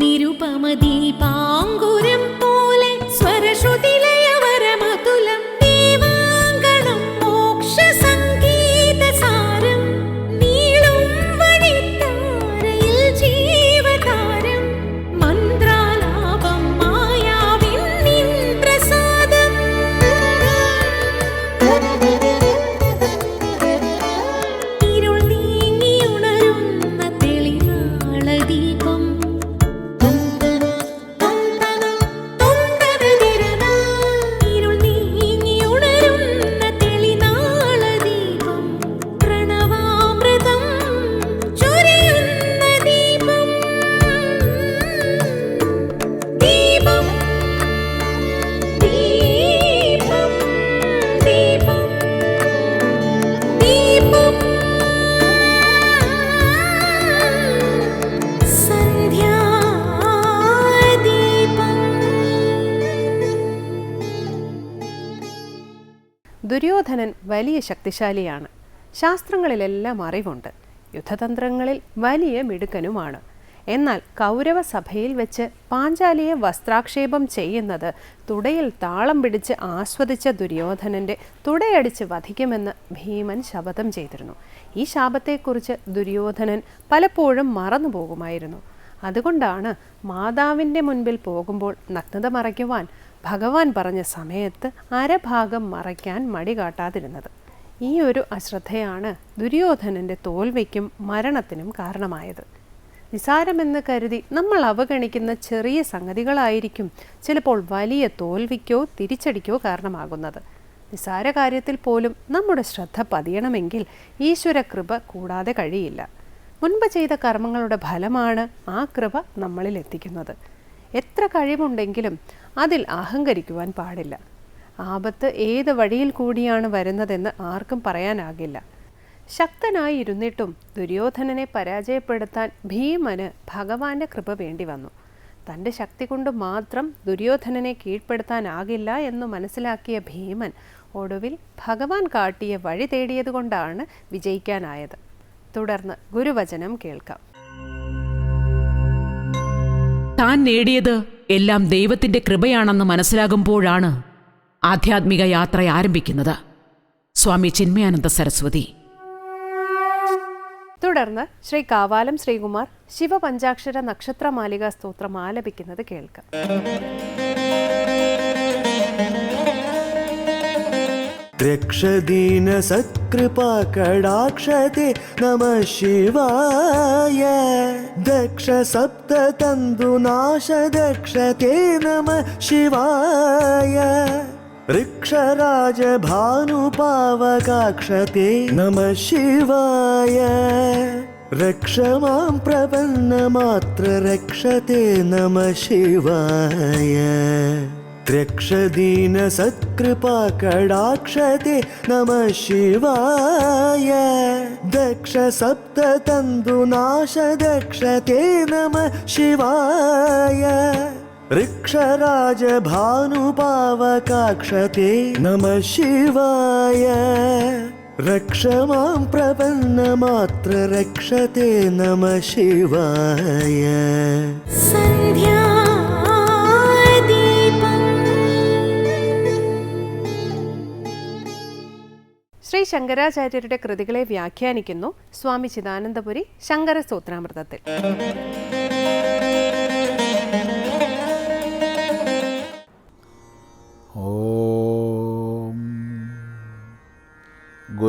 നിരുപമദീപാങ്കുരം പോലെ സ്വരശ്രുതിലയവരമതുലം ശക്തിശാലിയാണ്. ശാസ്ത്രങ്ങളിലെല്ലാം അറിവുണ്ട്. യുദ്ധതന്ത്രങ്ങളിൽ വലിയ മിടുക്കനുമാണ്. എന്നാൽ കൗരവ സഭയിൽ വെച്ച് പാഞ്ചാലിയെ വസ്ത്രാക്ഷേപം ചെയ്യുന്നത് തുടയിൽ താളം പിടിച്ച് ആസ്വദിച്ച ദുര്യോധനന്റെ തുടയടിച്ച് വധിക്കുമെന്ന് ഭീമൻ ശപഥം ചെയ്തിരുന്നു. ഈ ശാപത്തെക്കുറിച്ച് ദുര്യോധനൻ പലപ്പോഴും മറന്നു പോകുമായിരുന്നു അതുകൊണ്ടാണ് മാതാവിന്റെ മുൻപിൽ പോകുമ്പോൾ നഗ്നത മറയ്ക്കുവാൻ ഭഗവാൻ പറഞ്ഞ സമയത്ത് അരഭാഗം മറയ്ക്കാൻ മടി കാട്ടാതിരുന്നത്. ഈ ഒരു അശ്രദ്ധയാണ് ദുര്യോധനന്റെ തോൽവിക്കും മരണത്തിനും കാരണമായത്. നിസാരമെന്ന് കരുതി നമ്മൾ അവഗണിക്കുന്ന ചെറിയ സംഗതികളായിരിക്കും ചിലപ്പോൾ വലിയ തോൽവിക്കോ തിരിച്ചടിക്കോ കാരണമാകുന്നത്. നിസാര കാര്യത്തിൽ പോലും നമ്മുടെ ശ്രദ്ധ പതിയണമെങ്കിൽ ഈശ്വര കൃപ കൂടാതെ കഴിയില്ല. മുൻപ് ചെയ്ത കർമ്മങ്ങളുടെ ഫലമാണ് ആ കൃപ നമ്മളിൽ എത്തിക്കുന്നത്. എത്ര കഴിവുണ്ടെങ്കിലും അതിൽ അഹങ്കരിക്കുവാൻ പാടില്ല. ആപത്ത് ഏത് വഴിയിൽ കൂടിയാണ് വരുന്നതെന്ന് ആർക്കും പറയാനാകില്ല. ശക്തനായി ഇരുന്നിട്ടും ദുര്യോധനനെ പരാജയപ്പെടുത്താൻ ഭീമന് ഭഗവാന്റെ കൃപ വേണ്ടി വന്നു. തന്റെ ശക്തി കൊണ്ട് മാത്രം ദുര്യോധനനെ കീഴ്പ്പെടുത്താനാകില്ല എന്ന് മനസ്സിലാക്കിയ ഭീമൻ ഒടുവിൽ ഭഗവാൻ കാട്ടിയ വഴി തേടിയതുകൊണ്ടാണ് വിജയിക്കാനായത്. തുടർന്ന് ഗുരുവചനം കേൾക്കാം. താൻ നേടിയത് എല്ലാം ദൈവത്തിന്റെ കൃപയാണെന്ന് മനസ്സിലാകുമ്പോഴാണ് ആധ്യാത്മിക യാത്ര ആരംഭിക്കുന്നത് സ്വാമി ചിന്മയാനന്ദ സരസ്വതി തുടർന്ന് ശ്രീ കാവാലം ശ്രീകുമാർ ശിവപഞ്ചാക്ഷര നക്ഷത്രമാലിക സ്തോത്രം ആലപിക്കുന്നത് കേൾക്കാം द्रक्षदीनसत्कृपाकडाक्षते नमः शिवाय दक्ष सप्ततन्तुनाश दक्षते नमः शिवाय ऋक्षराजभानुपावकाक्षते नमः शिवाय रक्ष मां प्रपन्नमात्र रक्षते नमः शिवाय द्रक्षदीनसत्कृपाकडाक्षते नमः शिवाय दक्ष सप्ततन्तुनाश दक्षते नमः शिवाय ऋक्षराजभानुपावकाक्षते नमः शिवाय रक्ष मां प्रपन्नमात्र रक्षते नमः शिवाय ശ്രീ ശങ്കരാചാര്യരുടെ കൃതികളെ വ്യാഖ്യാനിക്കുന്നു സ്വാമി ചിദാനന്ദപുരി ശങ്കര സ്തോത്രാമൃതത്തിൽ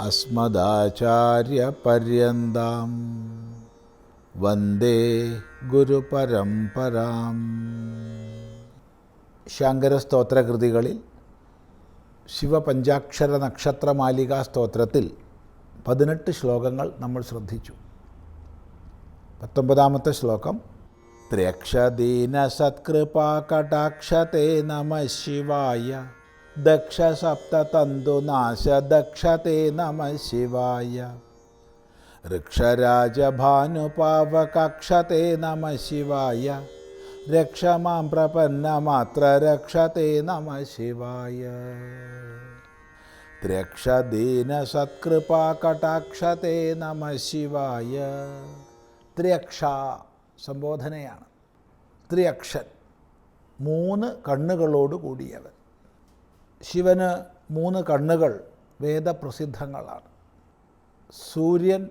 അസ്മദാചാര്യപര്യന്താം. വന്ദേ ഗുരുപരംപരാം ശങ്കരസ്തോത്രകൃതികളിൽ ശിവപഞ്ചാക്ഷര നക്ഷത്രമാലികാ സ്തോത്രത്തിൽ പതിനെട്ട് ശ്ലോകങ്ങൾ നമ്മൾ ശ്രദ്ധിച്ചു. പത്തൊമ്പതാമത്തെ ശ്ലോകം ത്രയക്ഷദീന സത്കൃപാകടാക്ഷത്തെ നമ ശിവായ. ദക്ഷ സപ്തതന്തുനാശ ദക്ഷത്തെ നമ ശിവായ. ഋക്ഷരാജഭാനുപാവകക്ഷത്തെ നമ ശിവായ. രക്ഷ മാം പ്രപന്നമാത്ര രക്ഷത്തെ നമ ശിവായ. ത്രയക്ഷദീന സത്കൃപാകടാക്ഷത്തെ നമ ശിവായ. ത്രിയക്ഷ സംബോധനയാണ്. ത്രിയക്ഷൻ. മൂന്ന് കണ്ണുകളോട് കൂടിയവൻ ശിവന് മൂന്ന് കണ്ണുകൾ വേദപ്രസിദ്ധങ്ങളാണ്. സൂര്യൻ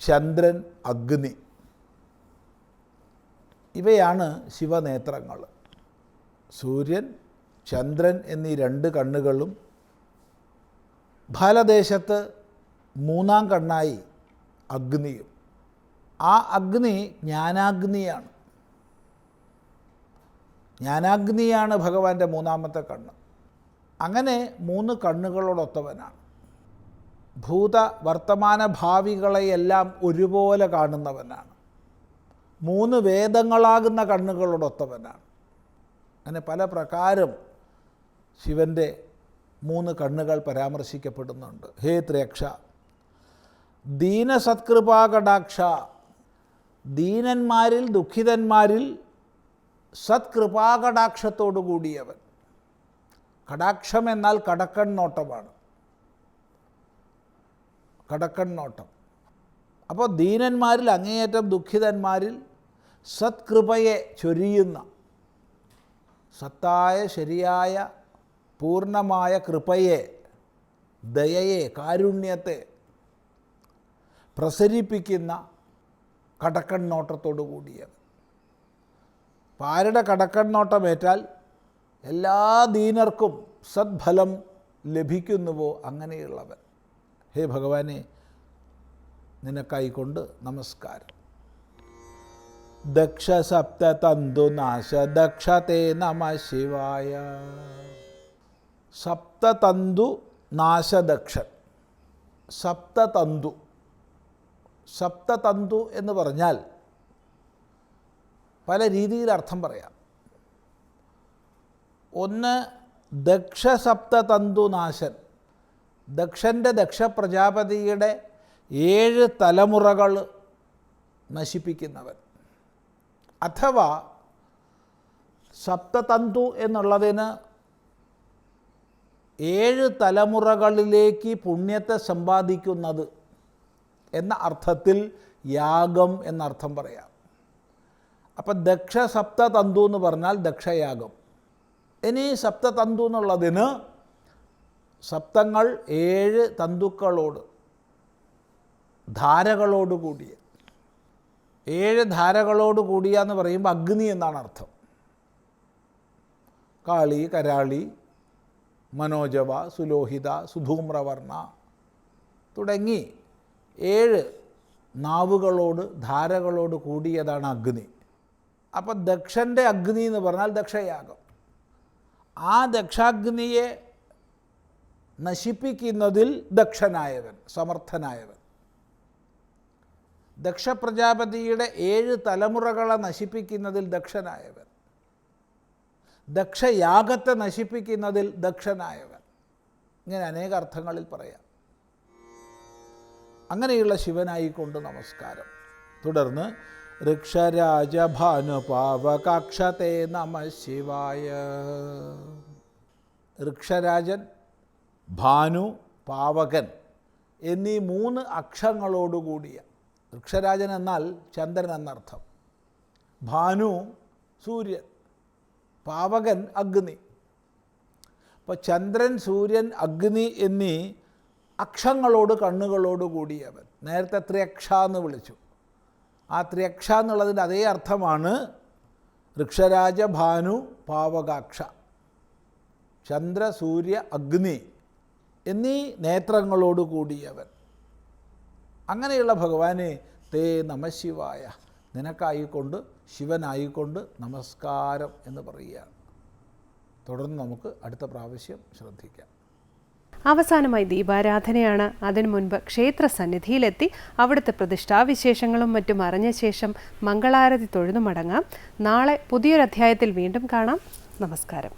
ചന്ദ്രൻ അഗ്നി. ഇവയാണ് ശിവനേത്രങ്ങൾ. സൂര്യൻ ചന്ദ്രൻ എന്നീ രണ്ട് കണ്ണുകളും ഫലദേശത്ത് മൂന്നാം കണ്ണായി അഗ്നിയും. ആ അഗ്നി ജ്ഞാനാഗ്നിയാണ്. ജ്ഞാനാഗ്നിയാണ് ഭഗവാന്റെ മൂന്നാമത്തെ കണ്ണ്. അങ്ങനെ മൂന്ന് കണ്ണുകളോടൊത്തവനാണ്. ഭൂത വർത്തമാന ഭാവികളെയെല്ലാം ഒരുപോലെ കാണുന്നവനാണ്. മൂന്ന് വേദങ്ങളാകുന്ന കണ്ണുകളോടൊത്തവനാണ്. അങ്ങനെ പല പ്രകാരം ശിവന്റെ മൂന്ന് കണ്ണുകൾ പരാമർശിക്കപ്പെടുന്നുണ്ട്. ഹേ ത്രേക്ഷ ദീനസത്കൃപാകടാക്ഷ ദീനന്മാരിൽ ദുഃഖിതന്മാരിൽ സത്കൃപാകടാക്ഷത്തോടു കൂടിയവൻ കടാക്ഷം എന്നാൽ കടക്കൺ നോട്ടമാണ് കടക്കൺ നോട്ടം അപ്പോൾ ദീനന്മാരിൽ അങ്ങേയറ്റം ദുഃഖിതന്മാരിൽ സത്കൃപയെ ചൊരിയുന്ന സത്തായ ശരിയായ പൂർണമായ കൃപയെ ദയയെ കാരുണ്യത്തെ പ്രസരിപ്പിക്കുന്ന കടക്കണ്ണോട്ടത്തോടു കൂടിയത് അപ്പം ആരുടെ കടക്കണ്ണോട്ടമേറ്റാൽ എല്ലാ ദീനർക്കും സദ്ഫലം ലഭിക്കുന്നുവോ അങ്ങനെയുള്ളവൻ. ഹേ ഭഗവാനെ നിനക്കായിക്കൊണ്ട് നമസ്കാരം. ദക്ഷ സപ്ത തന്തു നാശ ദക്ഷത്തെ നമ ശിവായ. സപ്തതന്തു നാശദക്ഷൻ സപ്തതന്തു സപ്തതന്തു എന്ന് പറഞ്ഞാൽ പല രീതിയിൽ അർത്ഥം പറയാം. ഒന്ന് ദക്ഷസപ്തതന്തു നാശൻ ദക്ഷന്റെ ദക്ഷപ്രജാപതിയുടെ ഏഴ് തലമുറകൾ നശിപ്പിക്കുന്നവൻ. അഥവാ സപ്തതന്തു എന്നുള്ളതിന് ഏഴ് തലമുറകളിലേക്ക് പുണ്യത്തെ സമ്പാദിക്കുന്നത് എന്ന അർത്ഥത്തിൽ യാഗം എന്നർത്ഥം പറയാം. അപ്പം ദക്ഷ സപ്തതന്തു എന്ന് പറഞ്ഞാൽ ദക്ഷയാഗം. ഇനി സപ്തതന്തു എന്നുള്ളതിന് സപ്തങ്ങൾ ഏഴ് തന്തുക്കളോട് ധാരകളോട് കൂടിയ. ഏഴ് ധാരകളോട് കൂടിയ എന്ന് പറയുമ്പോൾ അഗ്നി എന്നാണ് അർത്ഥം. കാളി കരാളി മനോജവ സുലോഹിത സുധൂമ്രവർണ തുടങ്ങി ഏഴ് നാവുകളോട് ധാരകളോട് കൂടിയതാണ് അഗ്നി. അപ്പം ദക്ഷന്റെ അഗ്നി എന്ന് പറഞ്ഞാൽ ദക്ഷയാഗം. ആ ദക്ഷാഗ്നിയെ നശിപ്പിക്കുന്നതിൽ ദക്ഷനായവൻ സമർത്ഥനായവൻ. ദക്ഷപ്രജാപതിയുടെ ഏഴ് തലമുറകളെ നശിപ്പിക്കുന്നതിൽ ദക്ഷനായവൻ. ദക്ഷയാഗത്തെ നശിപ്പിക്കുന്നതിൽ ദക്ഷനായവൻ. ഇങ്ങനെ അനേക അർത്ഥങ്ങളിൽ പറയാം. അങ്ങനെയുള്ള ശിവനായിക്കൊണ്ട് നമസ്കാരം. തുടർന്ന് ഋക്ഷരാജഭാനുപാവകാക്ഷത്തെ നമ ശിവായ. ഋക്ഷരാജൻ ഭാനു പാവകൻ എന്നീ മൂന്ന് അക്ഷങ്ങളോടുകൂടിയ വൃക്ഷരാജൻ എന്നാൽ ചന്ദ്രൻ എന്നർത്ഥം. ഭാനു സൂര്യൻ പാവകൻ അഗ്നി. അപ്പോൾ ചന്ദ്രൻ സൂര്യൻ അഗ്നി എന്നീ അക്ഷങ്ങളോട് കണ്ണുകളോട് കൂടിയവൻ നേരത്തെ ത്രിയക്ഷ എന്ന് വിളിച്ചു. ആ ത്രിയക്ഷ എന്നുള്ളതിന്റെ അതേ അർത്ഥമാണ് വൃക്ഷരാജ ഭാനു പാവകാക്ഷ. ചന്ദ്ര സൂര്യ അഗ്നി എന്നീ നേത്രങ്ങളോട് കൂടിയവൻ. അങ്ങനെയുള്ള ഭഗവാനെ തേ നമശിവായ നിനക്കായിക്കൊണ്ട് ശിവനായിക്കൊണ്ട് നമസ്കാരം എന്ന് പറയുകയാണ്. തുടർന്ന് നമുക്ക് അടുത്ത പ്രാവശ്യം ശ്രദ്ധിക്കാം. അവസാനമായി ദീപാരാധനയാണ്. അതിനു മുൻപ് ക്ഷേത്ര സന്നിധിയിലെത്തി അവിടുത്തെ പ്രതിഷ്ഠാവിശേഷങ്ങളും മറ്റും അറിഞ്ഞ ശേഷം മംഗളാരതി തൊഴുതു മടങ്ങാം. നാളെ പുതിയൊരു അധ്യായത്തിൽ വീണ്ടും കാണാം. നമസ്കാരം.